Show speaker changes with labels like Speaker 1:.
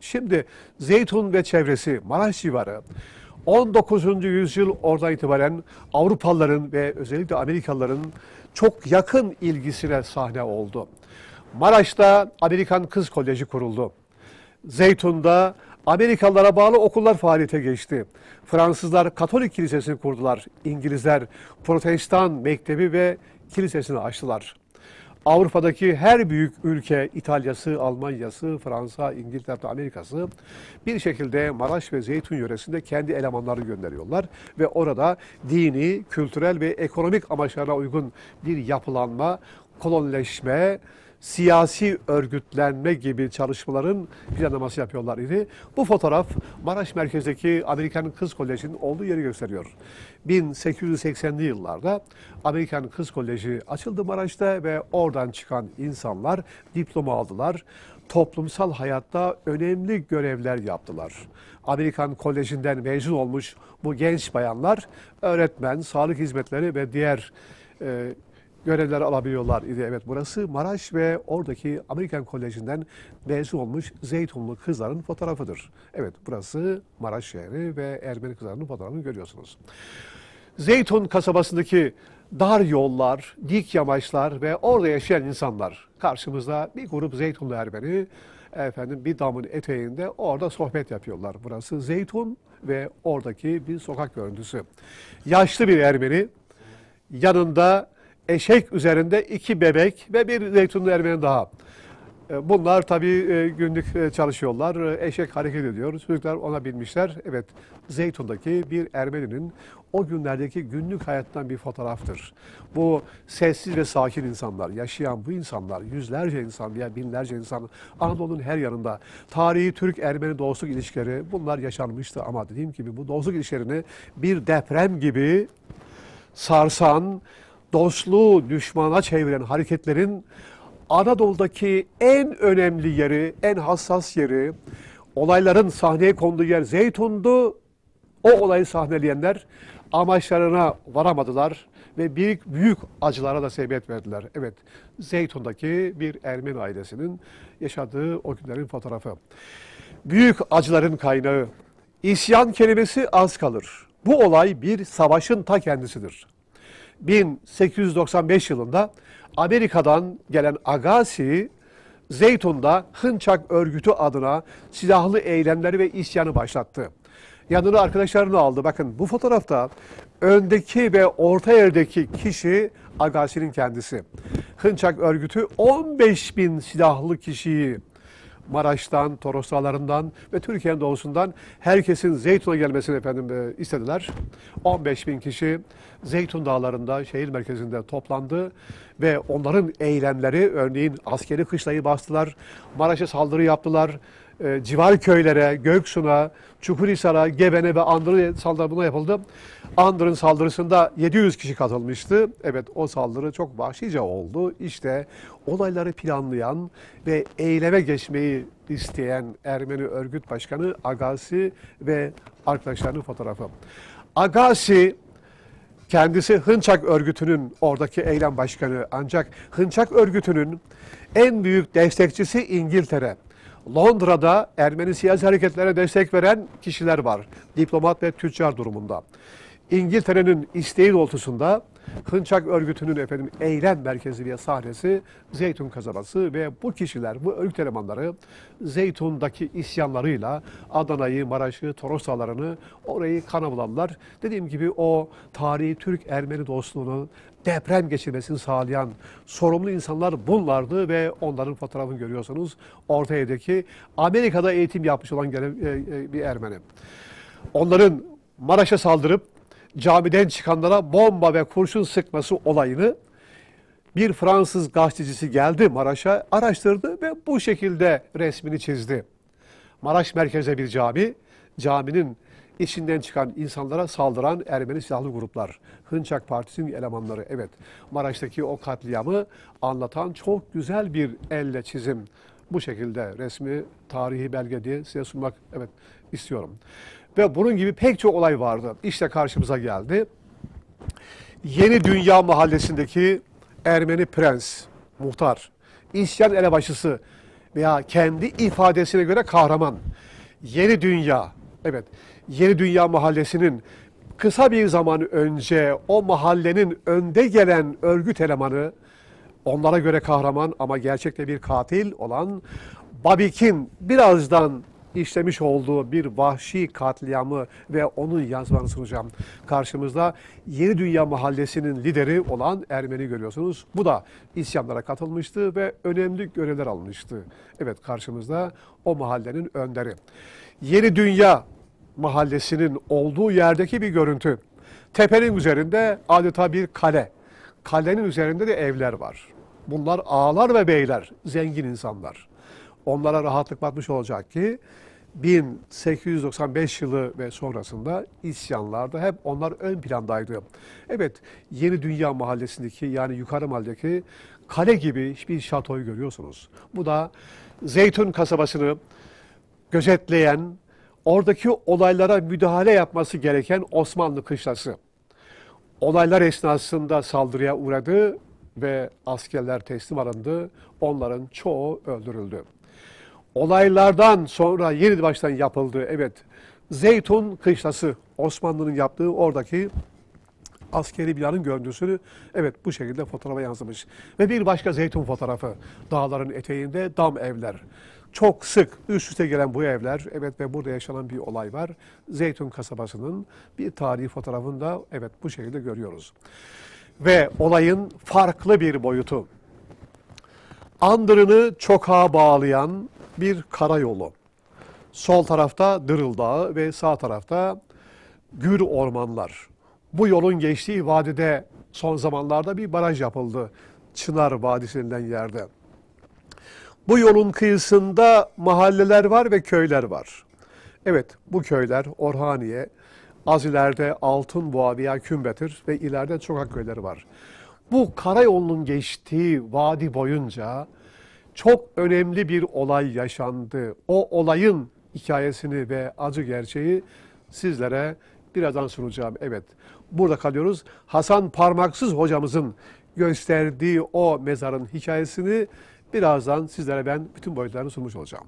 Speaker 1: Şimdi Zeytun ve çevresi Maraş civarı 19. yüzyıl oradan itibaren Avrupalıların ve özellikle Amerikalıların çok yakın ilgisine sahne oldu. Maraş'ta Amerikan Kız Koleji kuruldu. Zeytun'da Amerikalılara bağlı okullar faaliyete geçti. Fransızlar Katolik Kilisesini kurdular. İngilizler Protestan Mektebi ve Kilisesini açtılar. Avrupa'daki her büyük ülke, İtalya'sı, Almanya'sı, Fransa, İngiltere, Amerika'sı bir şekilde Maraş ve Zeytun yöresinde kendi elemanları gönderiyorlar. Ve orada dini, kültürel ve ekonomik amaçlarına uygun bir yapılanma, kolonileşme, siyasi örgütlenme gibi çalışmaların planlaması yapıyorlar idi. Bu fotoğraf Maraş merkezdeki Amerikan Kız Koleji'nin olduğu yeri gösteriyor. 1880'li yıllarda Amerikan Kız Koleji açıldı Maraş'ta ve oradan çıkan insanlar diploma aldılar. Toplumsal hayatta önemli görevler yaptılar. Amerikan Koleji'nden mezun olmuş bu genç bayanlar öğretmen, sağlık hizmetleri ve diğer e, görevler alabiliyorlar idi. Evet burası Maraş ve oradaki Amerikan Koleji'nden mezun olmuş Zeytunlu kızların fotoğrafıdır. Evet burası Maraş şehri ve Ermeni kızlarının fotoğrafını görüyorsunuz. Zeytun kasabasındaki dar yollar, dik yamaçlar ve orada yaşayan insanlar. Karşımızda bir grup Zeytunlu Ermeni efendim bir damın eteğinde orada sohbet yapıyorlar. Burası Zeytun ve oradaki bir sokak görüntüsü. Yaşlı bir Ermeni yanında eşek üzerinde iki bebek ve bir zeytunlu Ermeni daha. E, Bunlar tabii e, günlük e, çalışıyorlar. Eşek hareket ediyor. Çocuklar ona binmişler. Evet, Zeytun'daki bir Ermeni'nin o günlerdeki günlük hayattan bir fotoğraftır. Bu sessiz ve sakin insanlar, yaşayan bu insanlar, yüzlerce insan veya binlerce insan Anadolu'nun her yanında tarihi Türk-Ermeni dostluk ilişkileri bunlar yaşanmıştı ama dediğim gibi bu dostluk ilişkilerini bir deprem gibi sarsan, dostluğu düşmana çeviren hareketlerin Anadolu'daki en önemli yeri, en hassas yeri, olayların sahneye konduğu yer Zeytun'du. O olayı sahneleyenler amaçlarına varamadılar ve büyük büyük acılara da sebebiyet verdiler. Evet, Zeytun'daki bir Ermeni ailesinin yaşadığı o günlerin fotoğrafı. Büyük acıların kaynağı. İsyan kelimesi az kalır. Bu olay bir savaşın ta kendisidir. 1895 yılında Amerika'dan gelen Agassi, Zeytun'da Hınçak örgütü adına silahlı eylemleri ve isyanı başlattı. Yanına arkadaşlarını aldı. Bakın bu fotoğrafta öndeki ve orta yerdeki kişi Agassi'nin kendisi. Hınçak örgütü 15 bin silahlı kişiyi Maraş'tan, Toros Dağları'ndan ve Türkiye'nin doğusundan herkesin Zeytun'a gelmesini efendim e, istediler. 15 bin kişi Zeytun Dağları'nda, şehir merkezinde toplandı ve onların eylemleri örneğin askeri kışlayı bastılar, Maraş'a saldırı yaptılar, e, civar köylere, Göksu'na, Çukurhisar'a, Gebene ve Andır'a saldırı buna yapıldı. Andır'ın saldırısında 700 kişi katılmıştı. Evet o saldırı çok vahşice oldu. İşte olayları planlayan ve eyleme geçmeyi isteyen Ermeni örgüt başkanı Agassi ve arkadaşlarının fotoğrafı. Agassi Kendisi Hınçak örgütünün oradaki eylem başkanı ancak Hınçak örgütünün en büyük destekçisi İngiltere. Londra'da Ermeni siyasi hareketlere destek veren kişiler var. Diplomat ve tüccar durumunda. İngiltere'nin isteği doğrultusunda Hınçak örgütünün efendim eylem merkezi ve sahnesi Zeytun kasabası ve bu kişiler, bu örgüt elemanları Zeytun'daki isyanlarıyla Adana'yı, Maraş'ı, Toros Dağları'nı orayı kana bulanlar. Dediğim gibi o tarihi Türk-Ermeni dostluğunu deprem geçirmesini sağlayan sorumlu insanlar bunlardı ve onların fotoğrafını görüyorsunuz. Orta Ev'deki Amerika'da eğitim yapmış olan e, e, bir Ermeni. Onların Maraş'a saldırıp camiden çıkanlara bomba ve kurşun sıkması olayını bir Fransız gazetecisi geldi Maraş'a, araştırdı ve bu şekilde resmini çizdi. Maraş merkezde bir cami, caminin içinden çıkan insanlara saldıran Ermeni silahlı gruplar. Hınçak Partisi'nin elemanları. Evet, Maraş'taki o katliamı anlatan çok güzel bir elle çizim. Bu şekilde resmi tarihi belge diye size sunmak evet istiyorum. Ve bunun gibi pek çok olay vardı. İşte karşımıza geldi. Yeni Dünya Mahallesi'ndeki Ermeni prens, muhtar, isyan elebaşısı veya kendi ifadesine göre kahraman. Yeni Dünya, evet, Yeni Dünya Mahallesi'nin kısa bir zaman önce o mahallenin önde gelen örgüt elemanı, onlara göre kahraman ama gerçekte bir katil olan Babik'in birazdan işlemiş olduğu bir vahşi katliamı ve onun yazmanı sunacağım. Karşımızda Yeni Dünya Mahallesi'nin lideri olan Ermeni görüyorsunuz. Bu da isyanlara katılmıştı ve önemli görevler almıştı. Evet karşımızda o mahallenin önderi. Yeni Dünya Mahallesi'nin olduğu yerdeki bir görüntü. Tepenin üzerinde adeta bir kale. Kalenin üzerinde de evler var. Bunlar ağalar ve beyler, zengin insanlar. Onlara rahatlık batmış olacak ki 1895 yılı ve sonrasında isyanlarda hep onlar ön plandaydı. Evet, Yeni Dünya Mahallesi'ndeki yani yukarı mahalledeki kale gibi bir şatoyu görüyorsunuz. Bu da Zeytun kasabasını gözetleyen, oradaki olaylara müdahale yapması gereken Osmanlı kışlası. Olaylar esnasında saldırıya uğradı ve askerler teslim alındı. Onların çoğu öldürüldü. Olaylardan sonra yeni baştan yapıldı. Evet, Zeytun kışlası Osmanlı'nın yaptığı oradaki askeri binanın görüntüsünü evet bu şekilde fotoğrafa yansımış. Ve bir başka zeytun fotoğrafı. Dağların eteğinde dam evler. Çok sık üst üste gelen bu evler evet ve burada yaşanan bir olay var. Zeytun kasabasının bir tarihi fotoğrafını da evet bu şekilde görüyoruz. Ve olayın farklı bir boyutu. Andırını çokağa bağlayan bir karayolu. Sol tarafta Dırıl Dağı ve sağ tarafta Gür Ormanlar. Bu yolun geçtiği vadide son zamanlarda bir baraj yapıldı. Çınar Vadisi denilen yerde. Bu yolun kıyısında mahalleler var ve köyler var. Evet bu köyler Orhaniye, az ileride Altınboğa veya Kümbetür ve ileride Çokak köyleri var. Bu karayolunun geçtiği vadi boyunca çok önemli bir olay yaşandı. O olayın hikayesini ve acı gerçeği sizlere birazdan sunacağım. Evet, burada kalıyoruz. Hasan Parmaksız hocamızın gösterdiği o mezarın hikayesini birazdan sizlere ben bütün boyutlarını sunmuş olacağım.